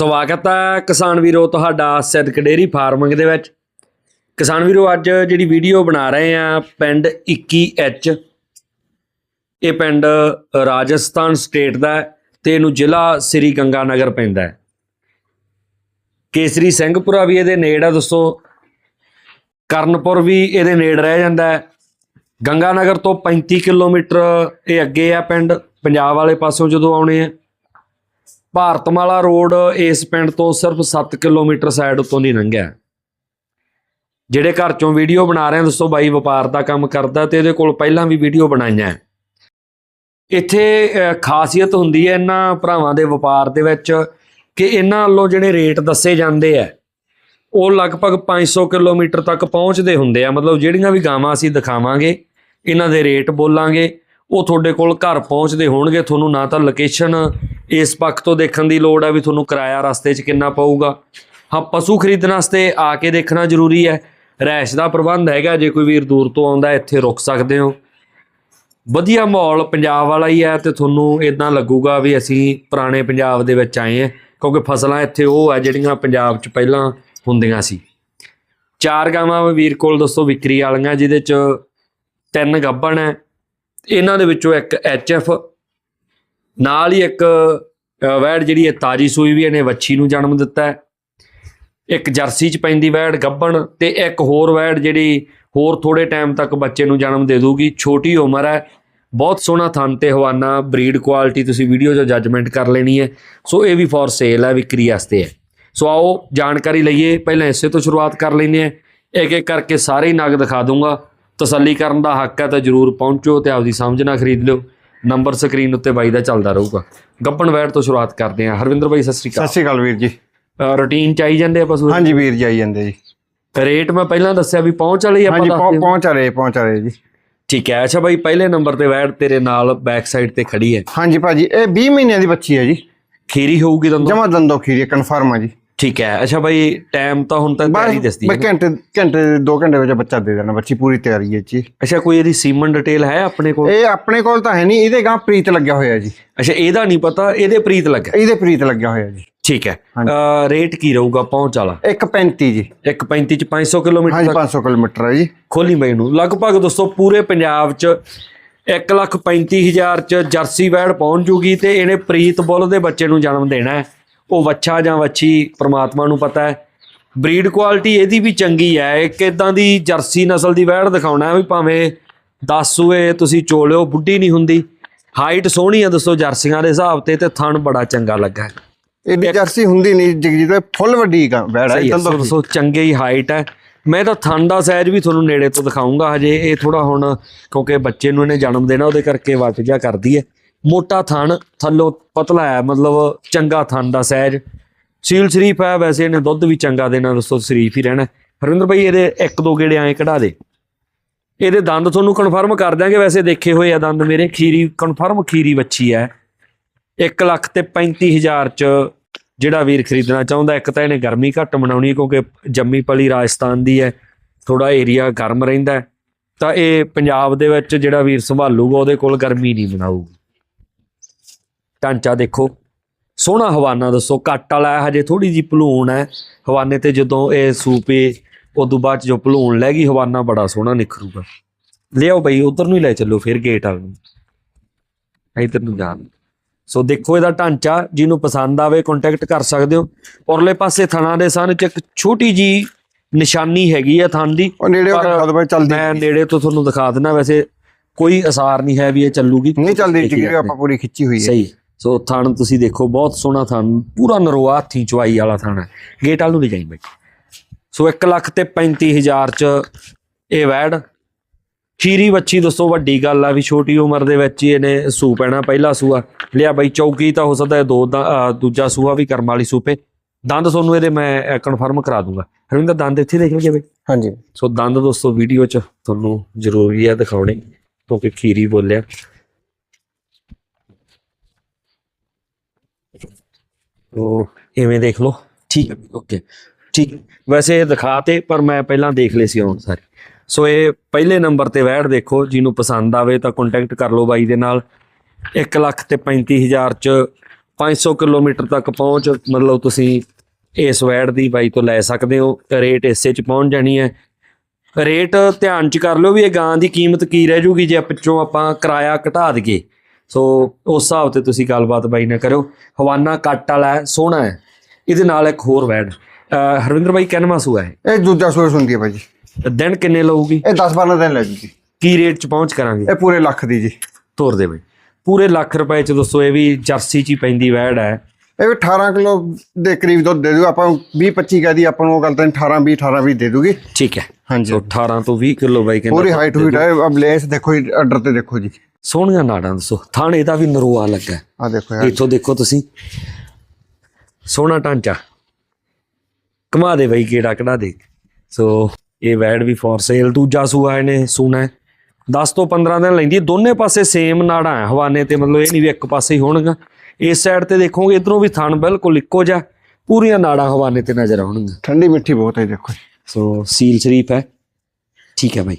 ਸਵਾਗਤ ਹੈ ਕਿਸਾਨ ਵੀਰੋ ਤੁਹਾਡਾ ਸਿੱਧਕ ਡੇਰੀ ਫਾਰਮਿੰਗ ਦੇ ਵਿੱਚ। ਕਿਸਾਨ ਵੀਰੋ, ਅੱਜ ਜਿਹੜੀ ਵੀਡੀਓ ਬਣਾ ਰਹੇ ਆ ਪਿੰਡ 21H ਇਹ ਪਿੰਡ ਰਾਜਸਥਾਨ ਸਟੇਟ ਦਾ ਹੈ ਤੇ ਇਹਨੂੰ ਜ਼ਿਲ੍ਹਾ ਸ੍ਰੀ ਗੰਗਾ ਨਗਰ ਪੈਂਦਾ ਹੈ। ਕੇਸਰੀ ਸਿੰਘਪੁਰਾ ਵੀ ਇਹਦੇ ਨੇੜ ਆ ਦੋਸਤੋ ਕਰਨਪੁਰ ਵੀ ਇਹਦੇ ਨੇੜ ਰਹਿ ਜਾਂਦਾ ਹੈ। ਗੰਗਾਨਗਰ ਤੋਂ 35 ਕਿਲੋਮੀਟਰ ਇਹ ਅੱਗੇ ਆ ਪਿੰਡ, ਪੰਜਾਬ ਵਾਲੇ ਪਾਸੋਂ ਜਦੋਂ ਆਉਣੇ ਆ। ਭਾਰਤਮਾਲਾ ਰੋਡ ਇਸ ਪਿੰਡ ਤੋਂ ਸਿਰਫ 7 ਕਿਲੋਮੀਟਰ ਸਾਈਡ ਉਤੋਂ ਨਹੀਂ ਲੰਘਿਆ ਜਿਹੜੇ ਘਰ ਚੋਂ ਵੀਡੀਓ ਬਣਾ ਰਹੇ ਦੱਸੋ ਬਾਈ, ਵਪਾਰ ਦਾ ਕੰਮ ਕਰਦਾ ਤੇ ਇਹਦੇ ਕੋਲ ਪਹਿਲਾਂ ਵੀ ਵੀਡੀਓ ਬਣਾਈਆਂ ਇੱਥੇ ਖਾਸੀਅਤ ਹੁੰਦੀ ਹੈ ਇਹਨਾਂ ਭਰਾਵਾਂ ਦੇ ਵਪਾਰ ਦੇ ਵਿੱਚ ਕਿ ਇਹਨਾਂ ਵੱਲੋਂ ਜਿਹੜੇ ਰੇਟ ਦੱਸੇ ਜਾਂਦੇ ਆ ਉਹ ਲਗਭਗ 500 ਕਿਲੋਮੀਟਰ ਤੱਕ ਪਹੁੰਚਦੇ ਹੁੰਦੇ ਆ। ਮਤਲਬ ਜਿਹੜੀਆਂ ਵੀ ਗਾਵਾਂ ਅਸੀਂ ਦਿਖਾਵਾਂਗੇ, ਇਹਨਾਂ ਦੇ ਰੇਟ ਬੋਲਾਂਗੇ। ਉਹ ਤੁਹਾਡੇ ਕੋਲ ਘਰ ਪਹੁੰਚਦੇ ਹੋਣਗੇ, ਤੁਹਾਨੂੰ ਨਾ ਤਾਂ ਲੋਕੇਸ਼ਨ ਇਸ ਪੱਖ ਤੋਂ ਦੇਖਣ ਦੀ ਲੋੜ ਹੈ ਵੀ ਤੁਹਾਨੂੰ ਕਿਰਾਇਆ ਰਸਤੇ 'ਚ ਕਿੰਨਾ ਪਊਗਾ। ਹਾਂ, ਪਸ਼ੂ ਖਰੀਦਣ ਵਾਸਤੇ ਆ ਕੇ ਦੇਖਣਾ ਜ਼ਰੂਰੀ ਹੈ। ਰਹਿਸ਼ ਦਾ ਪ੍ਰਬੰਧ ਹੈਗਾ, ਜੇ ਕੋਈ ਵੀਰ ਦੂਰ ਤੋਂ ਆਉਂਦਾ, ਇੱਥੇ ਰੁਕ ਸਕਦੇ ਹੋ। ਵਧੀਆ ਮਾਹੌਲ ਪੰਜਾਬ ਵਾਲਾ ਹੀ ਹੈ ਤੇ ਤੁਹਾਨੂੰ ਇਦਾਂ ਲੱਗੂਗਾ ਵੀ ਅਸੀਂ ਪੁਰਾਣੇ ਪੰਜਾਬ ਦੇ ਵਿੱਚ ਆਏ ਹਾਂ, ਕਿਉਂਕਿ ਫਸਲਾਂ ਇੱਥੇ ਉਹ ਆ ਜਿਹੜੀਆਂ ਪੰਜਾਬ 'ਚ ਪਹਿਲਾਂ ਹੁੰਦੀਆਂ ਸੀ। ਚਾਰ ਗਾਵਾਂ ਵੀਰ ਕੋਲ ਦੋਸਤੋ, ਵਿਕਰੀ ਵਾਲੀਆਂ, ਜਿਹਦੇ 'ਚ ਤਿੰਨ ਗੱਭਣ ਹੈ। ਇਹਨਾਂ ਦੇ ਵਿੱਚੋਂ ਇੱਕ ਐਚਐਫ ਨਾਲ ਹੀ ਇੱਕ ਅ, ਵੈੜ ਜਿਹੜੀ ਹੈ ਤਾਜੀ ਸੂਈ ਵੀ ਇਹਨੇ ਵੱਛੀ ਨੂੰ ਜਨਮ ਦਿੱਤਾ ਹੈ। ਇੱਕ ਜਰਸੀ 'ਚ ਪੈਂਦੀ ਵੈੜ ਗੱਭਣ ਤੇ ਇੱਕ ਹੋਰ ਵੈੜ ਜਿਹੜੀ ਹੋਰ ਥੋੜੇ ਟਾਈਮ ਤੱਕ ਬੱਚੇ ਨੂੰ ਜਨਮ ਦੇ ਦੂਗੀ। ਛੋਟੀ ਉਮਰ ਹੈ ਬਹੁਤ ਸੋਹਣਾ ਥਣ ਤੇ ਹਵਾਨਾ ਬਰੀਡ ਕੁਆਲਿਟੀ ਤੁਸੀਂ ਵੀਡੀਓ 'ਚ ਜੱਜਮੈਂਟ ਕਰ ਲੈਣੀ ਹੈ। ਸੋ ਇਹ ਵੀ ਫॉर ਸੇਲ ਹੈ ਵਿਕਰੀ ਵਾਸਤੇ ਹੈ। ਸੋ ਆਓ ਜਾਣਕਾਰੀ ਲਈਏ ਪਹਿਲਾਂ ਇਸੇ ਤੋਂ ਸ਼ੁਰੂਆਤ ਕਰ ਲੈਂਦੇ ਹਾਂ। ਇੱਕ ਇੱਕ ਕਰਕੇ ਸਾਰੇ ਹੀ ਨਗ ਦਿਖਾ ਦੂੰਗਾ ਤਸੱਲੀ ਕਰਨ ਦਾ ਹੱਕ ਹੈ ਤਾਂ ਜਰੂਰ ਪਹੁੰਚੋ ਤੇ ਆਪਦੀ ਸਮਝ ਨਾਲ ਖਰੀਦ ਲਿਓ। ਨੰਬਰ ਸਕਰੀਨ ਉੱਤੇ ਬਾਈ ਦਾ ਚੱਲਦਾ ਰਹੂਗਾ। ਗੱਪਣ ਵੈੜ ਤੋਂ ਸ਼ੁਰੂਆਤ ਕਰਦੇ ਹਾਂ। ਹਰਵਿੰਦਰ ਬਾਈ ਸਤਿ ਸ੍ਰੀ ਸਤਿ ਅਕਾਲ ਸ਼੍ਰੀ ਅਕਾਲ ਵੀਰ ਜੀ। ਰੂਟੀਨ ਚਾਹੀ ਜਾਂਦੇ ਆ ਪਸ਼ੂ ਹਾਂਜੀ ਵੀਰ ਜੀ ਆਈ ਜਾਂਦੇ ਜੀ। ਰੇਟ ਮੈਂ ਪਹਿਲਾਂ ਦੱਸਿਆ ਵੀ ਪਹੁੰਚ ਵਾਲੀ ਆਪਾਂ ਹਾਂਜੀ ਦੱਸ ਪਹੁੰ- ਦਿਓ। ਪਹੁੰਚ ਰਹੇ ਪਹੁੰਚ ਰਹੇ ਜੀ। ਠੀਕ ਹੈ। ਅੱਛਾ ਬਾਈ ਪਹਿਲੇ ਨੰਬਰ ਤੇ ਵੈੜ ਤੇਰੇ ਨਾਲ ਬੈਕ ਸਾਈਡ ਤੇ ਖੜੀ ਹੈ। ਹਾਂਜੀ ਭਾਜੀ ਇਹ 20 ਮਹੀਨਿਆਂ ਦੀ ਬੱਚੀ ਹੈ ਜੀ। ਖੀਰੀ ਹੋਊਗੀ ਤੁਹਾਨੂੰ ਜਮਾ ਦੰਦੋ ਖੀਰੀ ਕਨਫਰਮ ਹੈ ਜੀ। ਠੀਕ ਹੈ। ਅੱਛਾ ਬਾਈ ਟਾਈਮ ਤਾਂ ਹੁਣ ਤੱਕ ਤਿਆਰੀ ਦੱਸਦੀ ਮੈਂ ਹੈ ਘੰਟੇ ਘੰਟੇ ਦੋ ਘੰਟੇ ਵਿੱਚ ਬੱਚਾ ਦੇ ਦੇਣਾ ਬੱਚੀ ਪੂਰੀ ਤਿਆਰੀ ਹੈ ਜੀ। ਅੱਛਾ ਕੋਈ ਇਹਦੀ ਸੀਮਨ ਡਿਟੇਲ ਹੈ ਆਪਣੇ ਕੋਲ? ਇਹ ਆਪਣੇ ਕੋਲ ਤਾਂ ਹੈ ਨਹੀਂ ਇਹਦੇ ਗਾਂ ਪ੍ਰੀਤ ਲੱਗਿਆ ਹੋਇਆ ਜੀ। ਅੱਛਾ ਇਹਦਾ ਨਹੀਂ ਪਤਾ ਇਹਦੇ ਪ੍ਰੀਤ ਲੱਗਾ। ਇਹਦੇ ਪ੍ਰੀਤ ਲੱਗਿਆ ਹੋਇਆ ਜੀ। ਠੀਕ ਹੈ। ਰੇਟ ਕੀ ਰਹੂਗਾ ਪਹੁੰਚ ਵਾਲਾ? 135 ਜੀ। 135 ਚ 500 ਕਿਲੋਮੀਟਰ ਤੱਕ? 500 ਕਿਲੋਮੀਟਰ ਹੈ ਜੀ। ਖੋਲੀ ਬਾਈ ਨੂੰ। ਲਗਭਗ ਦੋਸਤੋ ਪੂਰੇ ਪੰਜਾਬ ਚ 135000 ਚ ਜਰਸੀ ਵੈੜ ਪਹੁੰਚ ਜੂਗੀ ਤੇ ਇਹਨੇ ਪ੍ਰੀਤ ਬੁੱਲ ਦੇ ਬੱਚੇ ਨੂੰ ਜਨਮ ਦੇਣਾ ਹੈ। ਉਹ ਵੱਛਾ ਜਾਂ ਵੱਛੀ ਪ੍ਰਮਾਤਮਾ ਨੂੰ ਪਤਾ ਹੈ। ਬਰੀਡ ਕੁਆਲਿਟੀ ਇਹਦੀ ਵੀ ਚੰਗੀ ਹੈ। ਇੱਕ ਇਦਾਂ ਦੀ ਜਰਸੀ ਨਸਲ ਦੀ ਵੈੜ ਦਿਖਾਉਣਾ ਵੀ ਭਾਵੇਂ 10 ਸੂਏ ਤੁਸੀਂ ਚੋਲਿਓ ਬੁੱਢੀ ਨਹੀਂ ਹੁੰਦੀ। ਹਾਈਟ ਸੋਹਣੀ ਹੈ ਦੋਸਤੋ ਜਰਸੀਆਂ ਦੇ ਹਿਸਾਬ ਤੇ ਤੇ ਥਣ ਬੜਾ ਚੰਗਾ ਲੱਗਾ ਇਹਦੀ ਜਰਸੀ ਹੁੰਦੀ ਨਹੀਂ ਜਗਜੀਤ ਫੁੱਲ ਵੱਡੀ ਸਹੀ ਹੈ ਦੰਦੋ ਸੋ ਸੋ ਚੰਗੇ ਹੀ ਹਾਈਟ ਹੈ। ਮੈਂ ਤਾਂ ਥਣ ਦਾ ਸਾਈਜ਼ ਵੀ ਤੁਹਾਨੂੰ ਨੇੜੇ ਤੋਂ ਦਿਖਾਉਂਗਾ ਹਜੇ ਇਹ ਥੋੜਾ ਹੁਣ ਕਿਉਂਕਿ ਬੱਚੇ ਨੂੰ ਇਹਨੇ ਜਨਮ ਦੇਣਾ ਉਹਦੇ ਕਰਕੇ ਵੱਟ ਜਾ ਕਰਦੀ ਹੈ। ਮੋਟਾ ਥਣ, ਥੱਲੋਂ ਪਤਲਾ ਹੈ, ਮਤਲਬ ਚੰਗਾ ਥਣ ਦਾ ਸਹਿਜ। ਸੀਲ ਸ਼ਰੀਫ ਹੈ, ਵੈਸੇ ਇਹਨੇ ਦੁੱਧ ਵੀ ਚੰਗਾ ਦੇਣਾ ਦੋਸਤੋ ਸ਼ਰੀਫ ਹੀ ਰਹਿਣਾ। ਹਰਵਿੰਦਰ ਭਾਈ ਇਹਦੇ ਇੱਕ ਦੋ ਗੇੜੇ ਐਂ ਕਢਾ ਦੇ। ਇਹਦੇ ਦੰਦ ਤੁਹਾਨੂੰ ਕਨਫਰਮ ਕਰ ਦਿਆਂਗੇ, ਵੈਸੇ ਦੇਖੇ ਹੋਏ ਆ ਦੰਦ ਮੇਰੇ, ਖੀਰੀ ਕਨਫਰਮ ਖੀਰੀ ਵੱਛੀ ਹੈ। 1 ਲੱਖ ਤੇ 35000 ਚ ਜਿਹੜਾ ਵੀਰ ਖਰੀਦਣਾ ਚਾਹੁੰਦਾ, ਇੱਕ ਤਾਂ ਇਹਨੇ ਗਰਮੀ ਘੱਟ ਮਨਾਉਣੀ ਕਿਉਂਕਿ ਜੰਮੀ ਪਲੀ ਰਾਜਸਥਾਨ ਦੀ ਹੈ ਥੋੜਾ ਏਰੀਆ ਗਰਮ ਰਹਿੰਦਾ ਤਾਂ ਇਹ ਪੰਜਾਬ ਦੇ ਵਿੱਚ ਜਿਹੜਾ ਵੀਰ ਸੰਭਾਲੂਗਾ, ਉਹਦੇ ਕੋਲ ਗਰਮੀ ਨਹੀਂ ਮਨਾਊਗੀ। ਢਾਂਚਾ ਦੇਖੋ। ਸੋਹਣਾ ਹਵਾਨਾ ਦੱਸੋ ਕੱਟ ਵਾਲਾ ਹੈ, ਹਜੇ ਥੋੜੀ ਜੀ ਭਲੂਣ ਹੈ। ਹਵਾਨੇ ਤੇ ਜਦੋਂ ਇਹ ਸੂਪੇ ਉਦੋਂ ਬਾਅਦ ਜੋ ਭਲੂਣ ਲੈ ਗਈ ਹਵਾਨਾ ਬੜਾ ਸੋਹਣਾ ਨਿਖਰੂਗਾ। ਲਿਆਓ ਬਈ ਉਧਰ ਨੂੰ ਹੀ ਲੈ ਚੱਲੋ ਫਿਰ ਗੇਟ ਵਾਲ ਨੂੰ। ਇਧਰ ਨੂੰ ਜਾਣ ਸੋ ਦੇਖੋ ਇਹਦਾ ਢਾਂਚਾ ਜਿਹਨੂੰ ਪਸੰਦ ਆਵੇ ਕੰਟੈਕਟ ਕਰ ਸਕਦੇ ਹੋ। ਔਰਲੇ ਪਾਸੇ ਥਣਾ ਦੇ ਸਨ ਚ ਇੱਕ ਛੋਟੀ ਜੀ ਨਿਸ਼ਾਨੀ ਹੈਗੀ ਆ ਥਣ ਦੀ। ਉਹ ਨੇੜੇ ਬਾਈ ਚੱਲਦੀ ਮੈਂ ਨੇੜੇ ਤੋਂ ਤੁਹਾਨੂੰ ਦਿਖਾ ਦਿੰਦਾ ਵੈਸੇ ਕੋਈ ਅਸਾਰ ਨਹੀਂ ਹੈ ਵੀ ਇਹ ਚੱਲੂਗੀ। ਨਹੀਂ ਚੱਲਦੀ ਜਗਜੀਤ ਆਪਾਂ ਪੂਰੀ ਖਿੱਚੀ ਹੋਈ ਹੈ। ਸਹੀ। ਸੋ ਥਣ ਤੁਸੀਂ ਦੇਖੋ ਬਹੁਤ ਸੋਹਣਾ ਥਣ ਪੂਰਾ ਨਰਵਾ ਹੱਥੀ ਚਵਾਈ ਵਾਲਾ ਥਣ ਹੈ। ਗੇਟ ਵਾਲ ਨੂੰ ਨਹੀਂ ਜਾਈ ਬਈ। ਸੋ 1 ਲੱਖ ਤੇ 35000 ਚ ਇਹ ਵੈੜ। ਖੀਰੀ ਵੱਛੀ ਦੱਸੋ ਵੱਡੀ ਗੱਲ ਆ ਵੀ ਛੋਟੀ ਉਮਰ ਦੇ ਵਿੱਚ ਹੀ ਇਹਨੇ ਸੂ ਪੈਣਾ ਪਹਿਲਾ ਸੂਆ। ਲਿਆ ਬਈ ਚੌਕੀ ਤਾਂ ਹੋ ਸਕਦਾ ਦੋ ਦੂਜਾ ਸੂਆ ਵੀ ਕਰਮ ਵਾਲੀ ਸੂਪੇ। ਦੰਦ ਤੁਹਾਨੂੰ ਇਹਦੇ ਮੈਂ ਕਨਫਰਮ ਕਰਾ ਦੂੰਗਾ। ਹਰਵਿੰਦਰ ਦੰਦ ਇੱਥੇ ਦੇਖ ਲਈਏ ਬਈ? ਹਾਂਜੀ। ਸੋ ਦੰਦ ਦੋਸਤੋ ਵੀਡੀਓ 'ਚ ਤੁਹਾਨੂੰ ਜ਼ਰੂਰੀ ਹੈ ਦਿਖਾਉਣੇ ਕਿਉਂਕਿ ਖੀਰੀ ਬੋਲਿਆ। ਉਹ ਇਵੇਂ ਦੇਖ ਲਓ। ਠੀਕ ਹੈ ਓਕੇ ਠੀਕ। ਵੈਸੇ ਇਹ ਦਿਖਾਤੇ, ਪਰ ਮੈਂ ਪਹਿਲਾਂ ਦੇਖ ਲਏ ਸੀ ਹੁਣ ਸਾਰੇ। ਸੋ ਇਹ ਪਹਿਲੇ ਨੰਬਰ ਤੇ ਵੈੜ ਦੇਖੋ, ਜਿਹਨੂੰ ਪਸੰਦ ਆਵੇ ਤਾਂ ਕੰਟੈਕਟ ਕਰ ਲਓ ਬਾਈ ਦੇ ਨਾਲ। 1 ਲੱਖ ਤੇ 35000 ਚ 500 ਕਿਲੋਮੀਟਰ ਤੱਕ ਪਹੁੰਚ, ਮਤਲਬ ਤੁਸੀਂ ਇਸ ਵੈੜ ਦੀ ਬਾਈ ਤੋਂ ਲੈ ਸਕਦੇ ਹੋ। ਰੇਟ ਇਸੇ ਚ ਪਹੁੰਚ ਜਾਣੀ ਹੈ। ਰੇਟ ਧਿਆਨ ਚ ਕਰ ਲਿਓ ਵੀ ਇਹ ਗਾਂ ਦੀ ਕੀਮਤ ਕੀ ਰਹਿ ਜੂਗੀ, ਜੇ ਪਿੱਛੋਂ ਆਪਾਂ ਕਿਰਾਇਆ ਘਟਾ ਦਈਏ। ਸੋ ਉਸ ਹਿਸਾਬ ਤੇ ਤੁਸੀਂ ਗੱਲਬਾਤ ਬਾਈ ਨਾਲ ਕਰਿਓ। ਹਵਾਨਾ ਕੱਟ ਵਾਲਾ ਹੈ ਸੋਹਣਾ ਹੈ। ਇਹਦੇ ਨਾਲ ਇੱਕ ਹੋਰ ਅਹ ਹਰਵਿੰਦਰ ਬਾਈ ਕਿੰਨਵਾਂ ਸੂਆ ਹੈ? ਇਹ ਦੂਜਾ ਸੂਰਜ ਹੁੰਦੀ ਹੈ ਭਾਈ ਜੀ ਦਿਨ ਕਿੰਨੇ ਲਊਗੀ? ਇਹ 10 12 ਦਿਨ ਲੈ ਜੂ ਕੀ ਰੇਟ ਚ ਪਹੁੰਚ ਕਰਾਂਗੇ? ਇਹ ਪੂਰੇ ਲੱਖ ਦੀ ਜੀ। ਤੋਰ ਦੇ ਬਈ। ਪੂਰੇ ਲੱਖ ਰੁਪਏ ਚ ਦੱਸੋ ਇਹ ਵੀ ਜਰਸੀ ਚ ਹੀ ਪੈਂਦੀ ਵੈੜ ਹੈ। ਇਹ ਵੀ 18 ਕਿਲੋ ਦੇ ਕਰੀਬ ਦੁੱਧ ਦੇ ਦੂ। ਆਪਾਂ 20 25 ਕਹਦੀ ਆਪਾਂ ਨੂੰ ਉਹ ਗੱਲ ਤਾਂ 18 20 18 20 ਦੇ ਦੂਗੀ। ਠੀਕ ਹੈ। ਹਾਂਜੀ। ਸੋ 18 ਤੋਂ 20 ਕਿਲੋ ਬਾਈ ਕਹਿੰਦਾ ਪੂਰੀ ਹਾਈਟ ਹੋਈ ਹੈ ਅਬ ਲੇਸ ਦੇਖੋ ਜੀ ਆਰਡਰ ਤੇ ਦੇਖੋ ਜੀ। ਸੋਹਣੀਆਂ ਨਾੜਾਂ ਦੱਸੋ। ਥਾਣ ਇਹਦਾ ਵੀ ਨਰੋਆ ਲੱਗਾ। ਆ ਦੇਖੋ ਯਾਰ। ਇੱਥੋਂ ਦੇਖੋ ਤੁਸੀਂ। ਸੋਹਣਾ ਢਾਂਚਾ। ਕਮਾ ਦੇ ਬਈ ਕਿਹੜਾ ਕਢਾ ਦੇ। ਸੋ ਇਹ ਵੈਡ ਵੀ ਫॉर ਸੇਲ ਦੂਜਾ ਸੂਆ ਇਹਨੇ ਸੂਣਾ 10 ਤੋਂ 15 ਦਿਨ ਲੈਂਦੀ। ਦੋਨੇ ਪਾਸੇ ਸੇਮ ਨਾੜਾਂ ਹੈ। ਹਵਾਨੇ ਤੇ ਮਤਲਬ ਇਹ ਨਹੀਂ ਵੀ ਇੱਕ ਪਾਸੇ ਹੀ ਹੋਣਗਾ ਇਸ ਸਾਈਡ ਤੇ ਦੇਖੋਗੇ ਇਧਰੋਂ ਵੀ ਥਣ ਬਿਲਕੁਲ ਇੱਕੋ ਜਿਹਾ। ਪੂਰੀਆਂ ਨਾੜਾਂ ਹਵਾਨੇ ਤੇ ਨਜ਼ਰ ਆਉਣਗੀਆਂ। ਠੰਡੀ ਮਿੱਠੀ ਬਹੁਤ ਹੈ ਦੇਖੋ। ਸੋ ਸੀਲ ਸ਼ਰੀਫ ਹੈ। ਠੀਕ ਹੈ ਭਾਈ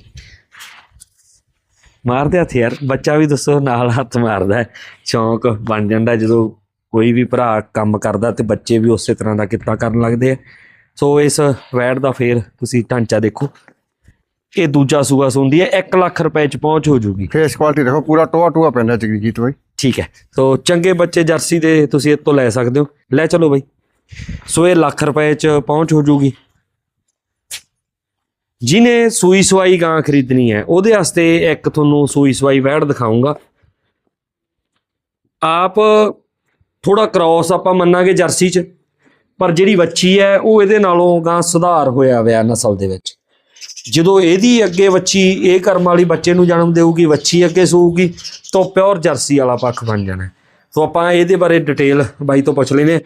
ਮਾਰਦੇ ਹੱਥ ਯਾਰ ਬੱਚਾ ਵੀ ਦੱਸੋ ਨਾਲ ਹੱਥ ਮਾਰਦਾ ਸ਼ੌਂਕ ਬਣ ਜਾਂਦਾ ਜਦੋਂ ਕੋਈ ਵੀ ਭਰਾ ਕੰਮ ਕਰਦਾ ਤੇ ਬੱਚੇ ਵੀ ਉਸੇ ਤਰ੍ਹਾਂ ਦਾ ਕਿੱਤਾ ਕਰਨ ਲੱਗਦੇ ਆ। ਸੋ ਇਸ ਵੈੜ ਦਾ ਫੇਰ ਤੁਸੀਂ ਢਾਂਚਾ ਦੇਖੋ। ਇਹ ਦੂਜਾ ਸੂਆ ਸੁੰਦੀ ਹੈ 1 ਲੱਖ ਰੁਪਏ ਚ ਪਹੁੰਚ ਹੋ ਜੂਗੀ। ਫੇਸ ਕੁਆਲਿਟੀ ਦੇਖੋ ਪੂਰਾ ਟੋਆ ਟੋਆ ਪੈਂਦਾ ਜਗਜੀਤ ਭਾਈ ਠੀਕ ਹੈ ਸੋ ਚੰਗੇ ਬੱਚੇ ਜਰਸੀ ਦੇ ਤੁਸੀਂ ਇਹ ਤੋਂ ਲੈ ਸਕਦੇ ਹੋ। ਲੈ ਚਲੋ ਬਾਈ। ਸੋ ਇਹ ਲੱਖ ਰੁਪਏ ਚ ਪਹੁੰਚ ਹੋ ਜੂਗੀ। ਜਿਨੇ ਸੂਈ ਸਵਾਈ ਗਾਂ ਖਰੀਦਣੀ ਹੈ, ਉਹਦੇ ਵਾਸਤੇ ਇੱਕ ਤੁਹਾਨੂੰ ਸੂਈ ਸਵਾਈ ਵੈੜ ਦਿਖਾਉਂਗਾ ਆਪ ਥੋੜਾ ਕ੍ਰਾਸ ਆਪਾਂ ਮੰਨਾਂਗੇ ਜਰਸੀ ਚ, ਪਰ ਜਿਹੜੀ ਵੱਛੀ ਹੈ, ਉਹ ਇਹਦੇ ਨਾਲੋਂ ਗਾਂ ਸੁਧਾਰ ਹੋਇਆ ਹੋਇਆ ਨਸਲ ਦੇ ਵਿੱਚ। ਜਦੋਂ ਇਹਦੀ ਅੱਗੇ ਵੱਛੀ ਇਹ ਕਰਮ ਵਾਲੀ ਬੱਚੇ ਨੂੰ ਜਨਮ ਦੇਊਗੀ, ਵੱਛੀ ਅੱਗੇ ਸੂਊਗੀ, ਤਾਂ ਪਿਓਰ ਜਰਸੀ ਵਾਲਾ ਪੱਖ ਬਣ ਜਾਣਾ ਸੋ ਆਪਾਂ ਇਹਦੇ ਬਾਰੇ ਡਿਟੇਲ ਬਾਈ ਤੋਂ ਪੁੱਛ ਲੈਨੇ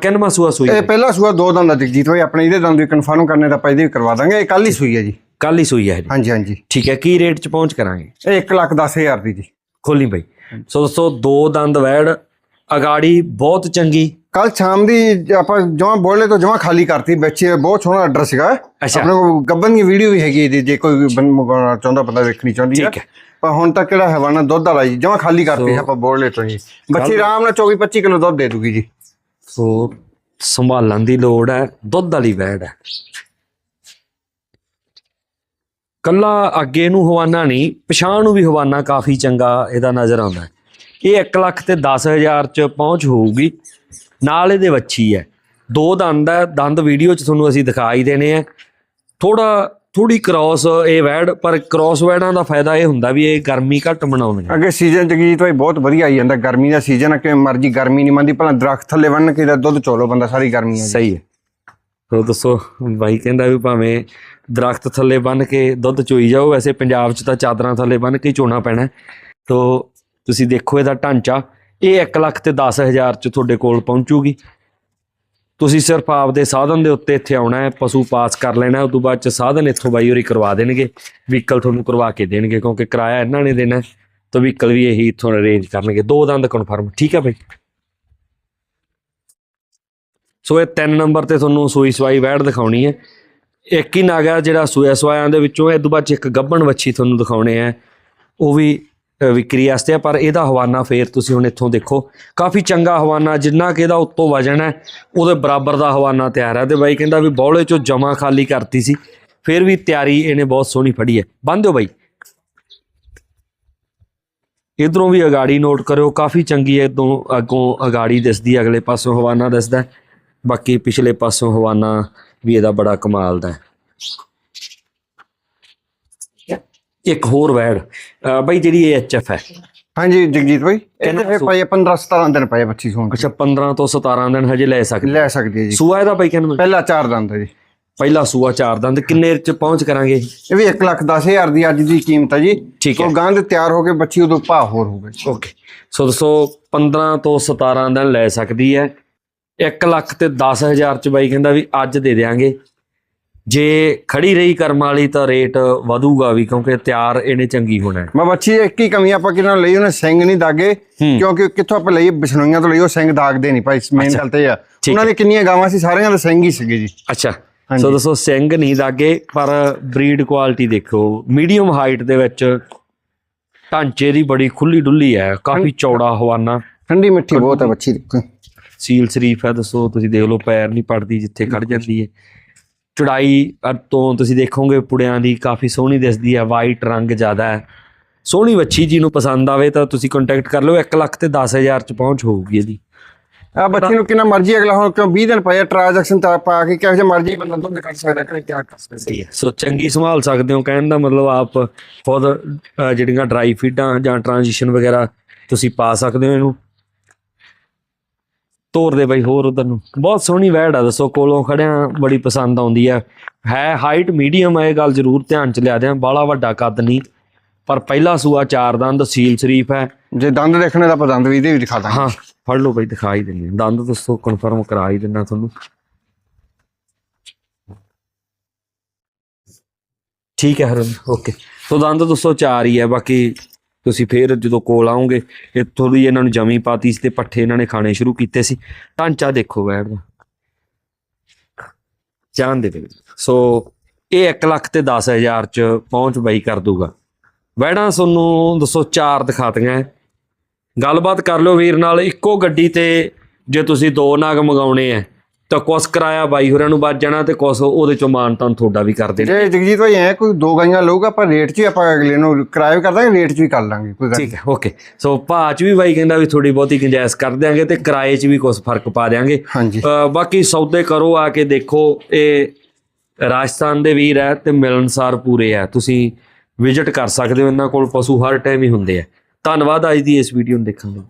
ਕਿੰਨਵਾਂ ਸੂਆ ਸੂਈ ਇਹ ਪਹਿਲਾ ਸੂਆ ਦੋ ਦੰਦ ਦਾ ਜਗਜੀਤ ਭਾਈ ਆਪਣੇ ਇਹਦੇ ਦੰਦ ਵੀ ਕਨਫਰਮ ਕਰਨੇ ਤਾਂ ਆਪਾਂ ਇਹਦੇ ਵੀ ਕਰਵਾ ਦਾਂਗੇ। ਇਹ ਕੱਲ ਹੀ ਸੂਈ ਹੈ ਜੀ। ਕੱਲ ਹੀ ਸੂਈ ਹੈ ਇਹ ਹਾਂਜੀ ਹਾਂਜੀ। ਠੀਕ ਹੈ ਕੀ ਰੇਟ ਚ ਪਹੁੰਚ ਕਰਾਂਗੇ? ਇਹ 1 ਲੱਖ 10 ਹਜ਼ਾਰ ਦੀ ਜੀ। ਖੋਲੀ ਬਾਈ। ਸੋ ਦੋਸਤੋ ਦੋ ਦੰਦ ਵੈੜ ਅਗਾੜੀ ਬਹੁਤ ਚੰਗੀ। ਕੱਲ ਸ਼ਾਮ ਦੀ ਜ- ਆਪਾਂ ਜਮਾਂ ਬੋਲੇ ਤੋਂ ਜਮਾਂ ਖਾਲੀ ਕਰਤੀ ਬੱਚੇ ਬਹੁਤ ਸੋਹਣਾ ਸੀਗਾ। ਅੱਛਾ। ਆਪਣੇ ਕੋਲ ਗੱਬਨ ਦੀ ਵੀਡੀਓ ਵੀ ਹੈਗੀ ਇਹਦੀ ਜੇ ਕੋਈ ਮੰਗਵਾਉਣਾ ਚਾਹੁੰਦਾ ਬੰਦਾ ਵੇਖਣੀ ਚਾਹੁੰਦੀ ਠੀਕ ਹੈ। ਪਰ ਹੁਣ ਤੱਕ ਕਿਹੜਾ ਹਵਾਨਾ ਦੁੱਧ ਵਾਲਾ ਜੀ ਜਮਾਂ ਖਾਲੀ ਕਰਤੀ ਆਪਾਂ ਬੋਲੇ ਤੋਂ ਜੀ। ਬੱਚੀ ਆਰਾਮ ਨਾਲ 24 25 ਕਿਲੋ ਦੁੱਧ ਦੇ ਦੂਗੀ ਜੀ। ਸੋ ਸੰਭਾਲਣ ਦੀ ਲੋੜ ਹੈ ਦੁੱਧ ਵਾਲੀ ਵੈੜ ਹੈ। ਕੱਲਾ ਅੱਗੇ ਨੂੰ ਹਵਾਨਾ ਨਹੀਂ ਪਛਾਣ ਨੂੰ ਵੀ ਹਵਾਨਾ ਕਾਫੀ ਚੰਗਾ ਇਹਦਾ ਨਜ਼ਰ ਆਉਂਦਾ ਇਹ 1 ਲੱਖ ਤੇ 10000 ਚ ਪਹੁੰਚ ਹੋਊਗੀ। ਨਾਲ ਇਹਦੇ ਵੱਛੀ ਹੈ। ਦੋ ਦੰਦ ਹੈ ਦੰਦ ਵੀਡੀਓ ਚ ਤੁਹਾਨੂੰ ਅਸੀਂ ਦਿਖਾਈ ਦੇਣੇ ਆ ਥੋੜਾ ਥੋੜੀ ਕ੍ਰਾਸ ਇਹ ਵੈੜ ਪਰ ਕ੍ਰਾਸ ਵੈੜਾਂ ਦਾ ਫਾਇਦਾ ਇਹ ਹੁੰਦਾ ਵੀ ਇਹ ਗਰਮੀ ਘੱਟ ਬਣਾਉਂਦੀਆਂ ਅੱਗੇ ਸੀਜ਼ਨ ਜਗਜੀਤ ਭਾਈ ਬਹੁਤ ਵਧੀਆ ਆਈ ਜਾਂਦਾ ਗਰਮੀ ਦਾ ਸੀਜ਼ਨ ਆ ਕਿਵੇਂ ਮਰਜ਼ੀ ਗਰਮੀ ਨਹੀਂ ਮੰਦੀ ਭਲਾ ਦਰਖਤ ਥੱਲੇ ਬੰਨ ਕੇ ਦੁੱਧ ਚੋਲੋ ਬੰਦਾ ਸਾਰੀ ਗਰਮੀ ਆ ਸਹੀ ਹੈ। ਸੋ ਦੱਸੋ ਬਾਈ ਕਹਿੰਦਾ ਵੀ ਭਾਵੇਂ ਦਰਖਤ ਥੱਲੇ ਬੰਨ ਕੇ ਦੁੱਧ ਚੋਈ ਜਾਓ ਵੈਸੇ ਪੰਜਾਬ 'ਚ ਤਾਂ ਚਾਦਰਾਂ ਥੱਲੇ ਬੰਨ ਕੇ ਹੀ ਚੋਣਾ ਪੈਣਾ ਹੈ। ਤੋ ਤੁਸੀਂ ਦੇਖੋ ਇਹਦਾ ਢਾਂਚਾ ਇਹ 1 ਲੱਖ ਤੇ 10000 'ਚ ਤੁਹਾਡੇ ਕੋਲ ਪਹੁੰਚੂਗੀ। ਤੁਸੀਂ ਸਿਰਫ ਆਪਦੇ ਸਾਧਨ ਦੇ ਉੱਤੇ ਇੱਥੇ ਆਉਣਾ ਹੈ, ਪਸ਼ੂ ਪਾਸ ਕਰ ਲੈਣਾ ਉਸ ਤੋਂ ਬਾਅਦ 'ਚ ਸਾਧਨ ਇੱਥੋਂ ਬਾਈ ਹੋਰੀ ਕਰਵਾ ਦੇਣਗੇ ਵਹੀਕਲ ਤੁਹਾਨੂੰ ਕਰਵਾ ਕੇ ਦੇਣਗੇ, ਕਿਉਂਕਿ ਕਿਰਾਇਆ ਇਹਨਾਂ ਨੇ ਦੇਣਾ ਤਾਂ ਵਹੀਕਲ ਵੀ ਇਹੀ ਇੱਥੋਂ ਅਰੇਂਜ ਕਰਨਗੇ। ਦੋ ਦੰਦ ਕਨਫਰਮ ਠੀਕ ਹੈ ਬਾਈ? ਸੋ ਇਹ ਤਿੰਨ ਨੰਬਰ ਤੇ ਤੁਹਾਨੂੰ ਸੂਈ ਸਵਾਈ ਵੈੜ ਦਿਖਾਉਣੀ ਹੈ। ਇੱਕ ਹੀ ਨਾਗਾ ਜਿਹੜਾ ਸੂਇਆ ਸਵਾਇਆਂ ਦੇ ਵਿੱਚੋਂ ਇਹ ਤੋਂ ਬਾਅਦ 'ਚ ਇੱਕ ਗੱਬਣ ਵੱਛੀ ਤੁਹਾਨੂੰ ਦਿਖਾਉਣੇ ਆ ਉਹ ਵੀ ਵਿਕਰੀ ਵਾਸਤੇ ਆ, ਪਰ ਇਹਦਾ ਹਵਾਨਾ ਫੇਰ ਤੁਸੀਂ ਹੁਣ ਇੱਥੋਂ ਦੇਖੋ। ਕਾਫੀ ਚੰਗਾ ਹਵਾਨਾ, ਜਿੰਨਾ ਕਿ ਇਹਦਾ ਉੱਤੋਂ ਵਜਨ ਹੈ, ਉਹਦੇ ਬਰਾਬਰ ਦਾ ਹਵਾਨਾ ਤਿਆਰ ਹੈ। ਤੇ ਬਾਈ ਕਹਿੰਦਾ ਵੀ ਬੌਲੇ ਚੋਂ ਜਮਾ ਖਾਲੀ ਕਰਤੀ ਸੀ, ਫੇਰ ਵੀ ਤਿਆਰੀ ਇਹਨੇ ਬਹੁਤ ਸੋਹਣੀ ਫੜੀ ਹੈ। ਬੰਦ ਦਿਓ ਬਾਈ। ਇਧਰੋਂ ਵੀ ਅਗਾੜੀ ਨੋਟ ਕਰਿਓ, ਕਾਫੀ ਚੰਗੀ ਹੈ ਇਦੋਂ ਅੱਗੋਂ ਅਗਾੜੀ ਦਿਸਦੀ ਅਗਲੇ ਪਾਸੋਂ ਹਵਾਨਾ ਦਿਸਦਾ ਬਾਕੀ ਪਿਛਲੇ ਪਾਸੋਂ ਹਵਾਨਾ ਵੀ ਇਹਦਾ ਬੜਾ ਕਮਾਲ ਦਾ ਹੈ। ਇੱਕ ਹੋਰ ਵੈੜ ਬਾਈ ਜਿਹੜੀ ਇਹ ਐਚਐਫ ਹੈ। ਹਾਂਜੀ ਜਗਜੀਤ ਭਾਈ ਕਿੰਨਾ ਇਹਦੇ ਪਏ 15 17 ਦਿਨ ਪਏ ਬੱਚੀ ਸੂਣ ਅੱਛਾ 15 ਤੋਂ 17 ਦਿਨ ਹਜੇ ਲੈ ਸਕਦੇ ਲੈ ਸਕਦੀ ਹੈ ਜੀ। ਸੂਆ ਇਹਦਾ ਬਾਈ ਕਹਿੰਦਾ ਪਹਿਲਾ ਚਾਰ ਦੰਦ ਹੈ ਜੀ। ਪਹਿਲਾ ਸੂਆ ਚਾਰ ਦੰਦ ਕਿੰਨੇ ਚ ਪਹੁੰਚ ਕਰਾਂਗੇ? ਇਹ ਵੀ 1 ਲੱਖ 10 ਹਜ਼ਾਰ ਦੀ ਅੱਜ ਦੀ ਕੀਮਤ ਹੈ ਜੀ। ਠੀਕ ਹੈ। ਉਹ ਗਾਂ ਦੇ ਤਿਆਰ ਹੋ ਕੇ ਬੱਚੀ ਉਦੋਂ ਭਾਅ ਹੋਰ ਹੋਊਗਾ ਜੀ। ਓਕੇ। ਸੋ ਦੋਸਤੋ 15 ਤੋਂ 17 ਦਿਨ ਲੈ ਸਕਦੀ ਹੈ। 1 ਲੱਖ ਤੇ 10000 ਚ ਬਾਈ ਕਹਿੰਦਾ ਵੀ ਅੱਜ ਦੇ ਦੇਾਂਗੇ ਜੇ ਖੜੀ ਰਹੀ ਕਰਮ ਵਾਲੀ ਤਾਂ ਰੇਟ ਵਧੂਗਾ ਵੀ ਕਿਉਂਕਿ ਤਿਆਰ ਇਹਨੇ ਚੰਗੀ ਹੋਣਾ ਮੈਂ ਬੱਚੀ ਇੱਕ ਹੀ ਕਮੀ ਆਪਾਂ ਕਿਹਨਾਂ ਲਈ ਉਹਨੇ ਸਿੰਘ ਨਹੀਂ ਦਾਗੇ। ਕਿਉਂਕਿ ਕਿੱਥੋਂ ਆਪਾਂ ਲਈ ਬਿਸ਼ਨੋਈਆਂ ਤੋਂ ਲਈ ਉਹ ਸਿੰਘ ਦਾਗਦੇ ਨਹੀਂ ਭਾਈ ਮੇਨ ਗੱਲ ਤੇ ਆ। ਉਹਨਾਂ ਦੇ ਕਿੰਨੀਆਂ ਗਾਵਾਂ ਸੀ ਸਾਰਿਆਂ ਦੇ ਸਿੰਘ ਹੀ ਸੀਗੇ ਜੀ। ਅੱਛਾ। ਸੋ ਦੋਸਤੋ ਸਿੰਘ ਨਹੀਂ ਦਾਗੇ ਪਰ ਬਰੀਡ ਕੁਆਲਿਟੀ ਦੇਖੋ ਮੀਡੀਅਮ ਹਾਈਟ ਦੇ ਵਿੱਚ ਢਾਂਚੇ ਦੀ ਬੜੀ ਖੁੱਲੀ ਡੁੱਲੀ ਹੈ ਕਾਫੀ ਚੌੜਾ ਹਵਾਨਾ। ਠੰਡੀ ਮਿੱਠੀ ਬਹੁਤ ਹੈ ਬੱਚੀ ਦੇਖੋ ਸੀਲ ਸ਼ਰੀਫ ਹੈ ਦੱਸੋ ਤੁਸੀਂ ਦੇਖ ਲਓ ਪੈਰ ਨਹੀਂ ਪੜਦੀ ਜਿੱਥੇ ਖੜ ਜਾਂਦੀ ਹੈ। ਚੜਾਈ ਤੋਂ ਤੁਸੀਂ ਦੇਖੋਗੇ ਪੁੜਿਆਂ ਦੀ ਕਾਫੀ ਸੋਹਣੀ ਦਿਸਦੀ ਹੈ ਵਾਈਟ ਰੰਗ ਜ਼ਿਆਦਾ ਹੈ। ਸੋਹਣੀ ਵੱਛੀ ਜੀ ਨੂੰ ਪਸੰਦ ਆਵੇ ਤਾਂ ਤੁਸੀਂ ਕੰਟੈਕਟ ਕਰ ਲਓ 1 ਲੱਖ ਤੇ 10000 ਚ ਪਹੁੰਚ ਹੋਊਗੀ ਇਹਦੀ। ਆ ਬੱਚੀ ਨੂੰ ਕਿੰਨਾ ਮਰਜ਼ੀ ਅਗਲਾ ਹੁਣ ਕਿਉਂ 20 ਦਿਨ ਪਏ ਟ੍ਰਾਂਜੈਕਸ਼ਨ ਤਾਂ ਪਾ ਕੇ ਕਿਹੋ ਜਿਹਾ ਮਰਜ਼ੀ ਬੰਦਾ ਦੁੱਧ ਕੱਢ ਸਕਦਾ ਕਿ ਕਿਆ ਕਰ ਸਕਦਾ। ਸੋ ਚੰਗੀ ਸੰਭਾਲ ਸਕਦੇ ਹੋ ਕਹਿਣ ਦਾ ਮਤਲਬ ਆਪ ਖੁਦ ਜਿਹੜੀਆਂ ਡਰਾਈ ਫੀਡਾਂ ਜਾਂ ਟ੍ਰਾਂਜੀਸ਼ਨ ਵਗੈਰਾ ਤੁਸੀਂ ਪਾ ਸਕਦੇ ਹੋ ਇਹਨੂੰ। ਤੋਰ ਦੇ ਬਈ ਹੋਰ ਉਧਰ ਨੂੰ। ਬਹੁਤ ਸੋਹਣੀ ਵੈੜ ਆ ਦੱਸੋ ਕੋਲੋਂ ਖੜਿਆ ਬੜੀ ਪਸੰਦ ਆਉਂਦੀ ਹੈ ਹੈ ਹਾਈਟ ਮੀਡੀਅਮ ਹੈ ਇਹ ਗੱਲ ਜ਼ਰੂਰ ਧਿਆਨ ਚ ਲਿਆ ਦਿਆਂ ਬਾਲਾ ਵੱਡਾ ਕੱਦ ਨਹੀਂ ਪਰ ਪਹਿਲਾ ਸੂਆ ਚਾਰ ਦੰਦ ਸੀਲ ਸ਼ਰੀਫ ਹੈ। ਜੇ ਦੰਦ ਦੇਖਣੇ ਦਾ ਆਪਾਂ ਦੰਦ ਵੀ ਇਹਦੇ ਵੀ ਦਿਖਾ ਦਾਂਗੇ। ਹਾਂ ਫੜ ਲਓ ਬਈ ਦਿਖਾ ਹੀ ਦਿੰਦੇ। ਦੰਦ ਦੱਸੋ ਕਨਫਰਮ ਕਰਾ ਹੀ ਦਿੰਦਾ ਤੁਹਾਨੂੰ। ਠੀਕ ਹੈ ਹਰਨ ਓਕੇ ਸੋ ਦੰਦ ਦੱਸੋ ਚਾਰ ਹੀ ਹੈ ਬਾਕੀ ਤੁਸੀਂ ਫੇਰ ਜਦੋਂ ਕੋਲ ਆਉਂਗੇ ਇਹ ਥੋੜੀ ਇਹਨਾਂ ਨੂੰ ਜਮੀ ਪਾਤੀ ਸੀ ਤੇ ਪੱਠੇ ਇਹਨਾਂ ਨੇ ਖਾਣੇ ਸ਼ੁਰੂ ਕੀਤੇ ਸੀ। ਢਾਂਚਾ ਦੇਖੋ ਵੈੜ ਦਾ ਜਾਨ ਦੇ ਵਿੱਚ ਸੋ ਇਹ 1 ਲੱਖ ਤੇ 10000 ਚ ਪਹੁੰਚ ਬਈ ਕਰ ਦੂਗਾ। ਵੈੜਾਂ ਤੁਹਾਨੂੰ ਦੱਸੋ ਚਾਰ ਦਿਖਾਤੀਆਂ। ਹੈ ਗੱਲਬਾਤ ਕਰ ਲਿਓ ਵੀਰ ਨਾਲ। ਇੱਕੋ ਗੱਡੀ ਤੇ ਜੇ ਤੁਸੀਂ ਦੋ ਨਾਗ ਮੰਗਾਉਣੇ ਆ ਤਾਂ ਕੁਛ ਕਿਰਾਇਆ ਬਾਈ ਹੋਰਾਂ ਨੂੰ ਬਚ ਜਾਣਾ ਤੇ ਕੁਛ ਉਹਦੇ ਚੋਂ ਮਾਨ ਤਾਂ ਤੁਹਾਡਾ ਵੀ ਕਰ ਦੇਣਾ। ਜੇ ਜਗਜੀਤ ਭਾਈ ਐ ਕੋਈ ਦੋ ਗਾਈਆਂ ਲਊਗਾ ਆਪਾਂ ਰੇਟ 'ਚ ਹੀ ਆਪਾਂ ਅਗਲੇ ਨੂੰ ਕਿਰਾਇਆ ਵੀ ਕਰ ਦਾਂਗੇ ਰੇਟ 'ਚ ਵੀ ਕਰ ਲਾਂਗੇ ਕੋਈ ਗੱਲ ਠੀਕ ਹੈ ਓਕੇ ਸੋ ਭਾਅ ਚ ਵੀ ਬਾਈ ਕਹਿੰਦਾ ਵੀ ਥੋੜੀ ਬਹੁਤੀ ਗੁੰਜਾਇਸ਼ ਕਰ ਦਿਆਂਗੇ ਤੇ ਕਿਰਾਏ ਚ ਵੀ ਕੁਛ ਫ਼ਰਕ ਪਾ ਦਿਆਂਗੇ। ਹਾਂਜੀ। ਅ, ਬਾਕੀ ਸੌਦੇ ਕਰੋ ਆ ਕੇ ਦੇਖੋ ਇਹ ਰਾਜਸਥਾਨ ਦੇ ਵੀਰ ਹੈ ਤੇ ਮਿਲਨਸਾਰ ਪੂਰੇ ਆ ਤੁਸੀਂ ਵਿਜ਼ਿਟ ਕਰ ਸਕਦੇ ਹੋ ਇਹਨਾਂ ਕੋਲ ਪਸ਼ੂ ਹਰ ਟਾਈਮ ਹੀ ਹੁੰਦੇ ਆ। ਧੰਨਵਾਦ ਅੱਜ ਦੀ ਇਸ ਵੀਡੀਓ ਨੂੰ ਦੇਖਣ ਲਈ।